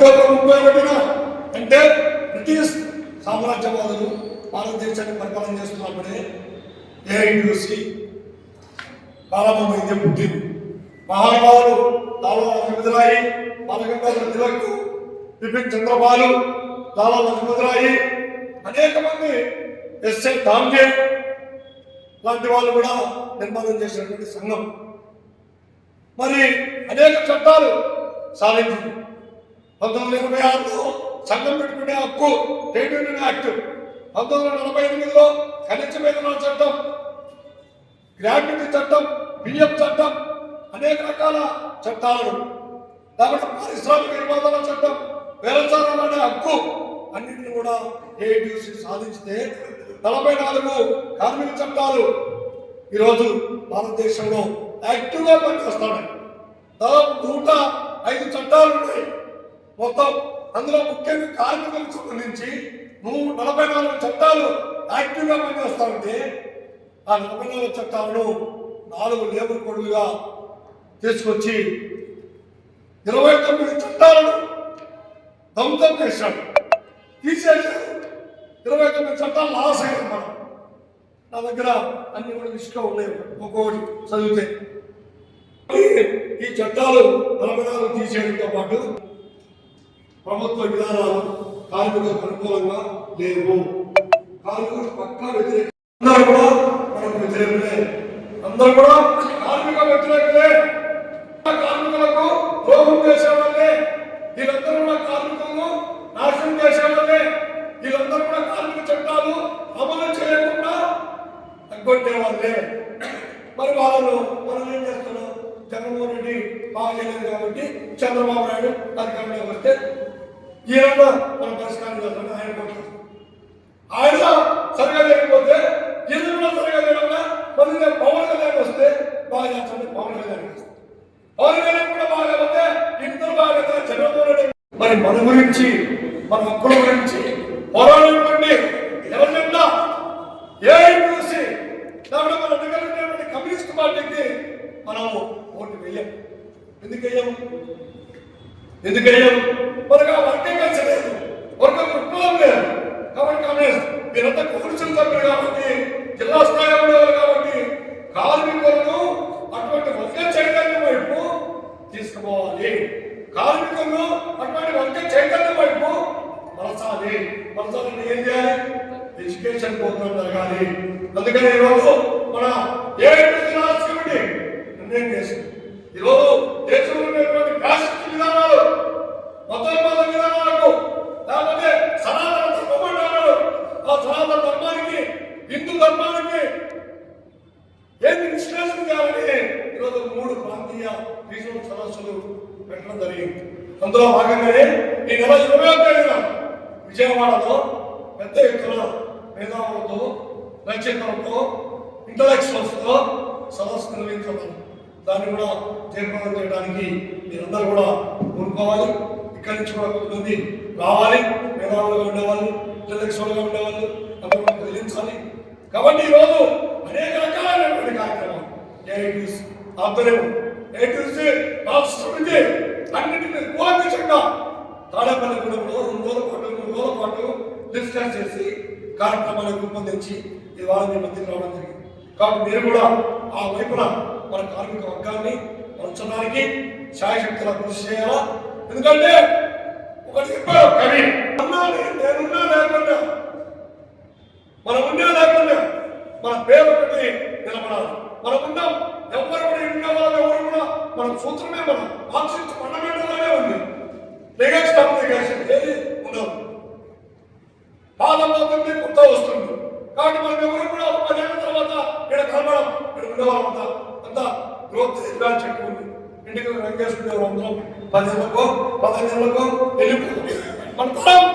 ముప్పై ఒకటిన అంటే బ్రిటిష్ సామ్రాజ్యవాదులు భారతదేశాన్ని పరిపాలన చేస్తున్నప్పుడే ఏఐటిసి ప్రారంభమైంది పుట్టింది. మహానుభావులు లాలా లక్ష్మీరాయి బాలగంగాధర తిలక్ బిపిన్ చంద్రబాలు లాలా లక్ష్మీరాయి అనేక మంది ఎస్ఏ డాంగే లాంటి వాళ్ళు కూడా నిర్మాణం చేసినటువంటి సంఘం. మరి అనేక చట్టాలు సాధించింది. పంతొమ్మిది వందల ఇరవై ఆరులో సంఘం పెట్టుకునే హక్కు ట్రేడ్ యూనియన్ యాక్ట్. పంతొమ్మిది వందల నలభై ఎనిమిదిలో ఖనిజ వేతనాల చట్టం గ్రాట్యుటీ చట్టం బియ్యం చట్టం అనేక రకాల చట్టాలు కాబట్టి పారిశ్రామిక నిబంధనల చట్టం వ్యవసాయాలు హక్కు అన్నింటిని కూడా ఏఐటీసీ సాధించితే నలభై నాలుగు కార్మిక చట్టాలు ఈరోజు భారతదేశంలో యాక్టివ్గా పనిచేస్తున్నాయి దాదాపు నూట ఐదు చట్టాలు ఉన్నాయి. మొత్తం అందులో ముఖ్యంగా కార్మికులకు సంబంధించి నూట నలభై నాలుగు చట్టాలు యాక్టివ్గా పనిచేస్తా ఉంటే ఆ నలభై నాలుగు చట్టాలను నాలుగు లేబర్ కోడ్లుగా తీసుకొచ్చి ఇరవై తొమ్మిది చట్టాలను ధ్వంసం చేశాడు తీసేశాడు ఇరవై తొమ్మిది చట్టాలు లాస్ అయ్యాం మనం. నా దగ్గర అన్ని కూడా లిస్ట్లో ఉన్నాయి. ఒక్కొక్కటి చదివితే. ఈ చట్టాలు నలభై నాలుగు తీసేయడంతో పాటు ప్రభుత్వ విధానాలు కార్మికులకు అనుకూలంగా లేవు. కార్మికులకు పక్కా వ్యతిరేక అందరూ కూడా మనకు వ్యతిరేకులే అందరూ కూడా కార్మిక వ్యతిరేకులే కార్మికులకు ద్రోహం చేసేవాళ్ళే వీళ్ళందరూ కూడా కార్మికులను నాశనం చేసేవాళ్ళే వీళ్ళందరూ కూడా కార్మిక చట్టాలు అమలు చేయకుండా తగ్గొట్టే వాళ్ళే. మరి వాళ్ళు మనం ఏం చేస్తున్నాం? జగన్మోహన్ రెడ్డి బాగా చేయలేదు కాబట్టి చంద్రబాబు నాయుడు అధికారంలోకి వస్తే ఈయన మన పరిష్కారం చేస్తామని ఆయన కోరుతారు. ఆయన సరిగా లేకపోతే ఈయన కూడా సరిగా లేకుండా మళ్ళీ పవన్ కళ్యాణ్ వస్తే బాగా చేస్తుంది పవన్ కళ్యాణ్ పవన్ కళ్యాణ్ కూడా బాగా లేకపోతే ఇద్దరు బాగా చంద్రబాబు నాయుడు మరి మన గురించి మన హక్కుల గురించి పోరాడేటువంటి ఎవరినన్నా ఏ చూసి దాంట్లో మన ఎన్నికలు కమ్యూనిస్ట్ పార్టీకి మనము ఓటు వేయం. ఎందుకు వేయం? ఎందుకు మనకు ఆ వర్గం లేదు వర్గ దృక్పథం లేదు. కాబట్టి కాంగ్రెస్ మీరంతా కూర్చుని సభ్యులు కాబట్టి జిల్లా స్థాయిలో ఉండేవారు కాబట్టి కార్మికులను అటువంటి వర్గ చైతన్యం వైపు తీసుకుపోవాలి. కార్మికులను అటువంటి వర్గ చైతన్యం వైపు మలసాలి మలసాలని ఏం చేయాలి? ఎడ్యుకేషన్ ప్రోగ్రామ్ జరగాలి. అందుకని ఈరోజు మన చేయాలని మూడు ప్రాంతీయ రీజనల్ సదస్సులు పెట్టడం జరిగింది. అందులో భాగంగానే ఈ నెల ఇరవై తేదీన విజయవాడలో పెద్ద ఎత్తున మేధావులతో రచయితలతో ఇంటలెక్చువల్స్తో సదస్సు నిర్వహించడం దాన్ని కూడా జయప్రదం చేయడానికి మీరందరూ కూడా కోరుకోవాలి. ఇక్కడి నుంచి కూడా కొంతమంది రావాలి. మేధావులుగా ఉండేవాళ్ళు ఇంటలెక్చువల్గా ఉండేవాళ్ళు అందరూ కూడా కాబట్టి ఈరోజు అనేక రకాలైనటువంటి కార్యక్రమాలు ఏఐటీస్ ఆధ్వర్యం ఏఐటీస్ రాష్ట్ర సమితి అన్నింటినీ కూలంకషంగా తాడేపల్లి గూడెంలో రెండు రోజుల పాటు మూడు రోజుల పాటు డిస్కస్ చేసి కార్యక్రమాలు రూపొందించి ఇవాళ మీ మధ్యకి రావడం జరిగింది. కాబట్టి మీరు కూడా ఆ వైపున మన కార్మిక వర్గాన్ని ఉంచడానికి శాయశక్తుల కృషి చేయాలా? ఎందుకంటే ఒకటి చెప్పారు కవి అన్నా నేనున్నా లేకుండా మనం ఉన్నా లేకుండా మన పేరు ఒకటి నిలబడాలి. మనం ఉన్నాం ఎవరు కూడా ఉన్న వాళ్ళు ఎవరు కూడా మనం సూత్రమే మనం ఆక్సిజన్ ఫండమెంటల్గానే ఉంది. నెగేషన్ నెగేషన్ ఏది ఉండదు. పాదం పోతుంది కొత్త వస్తుంది. కాబట్టి మనం ఎవరు కూడా ఒక పదేళ్ళ తర్వాత ఇక్కడ కలవడం ఇక్కడ ఉండేవాళ్ళంతా అంతా. గ్రోత్ ఎదురాలు చెట్టు ఉంది. ఇంటికి వెంకటేశ్వర అందరం. పదేళ్ళకో పదిహేనులకో వెళ్ళిపోతుంది మన తరం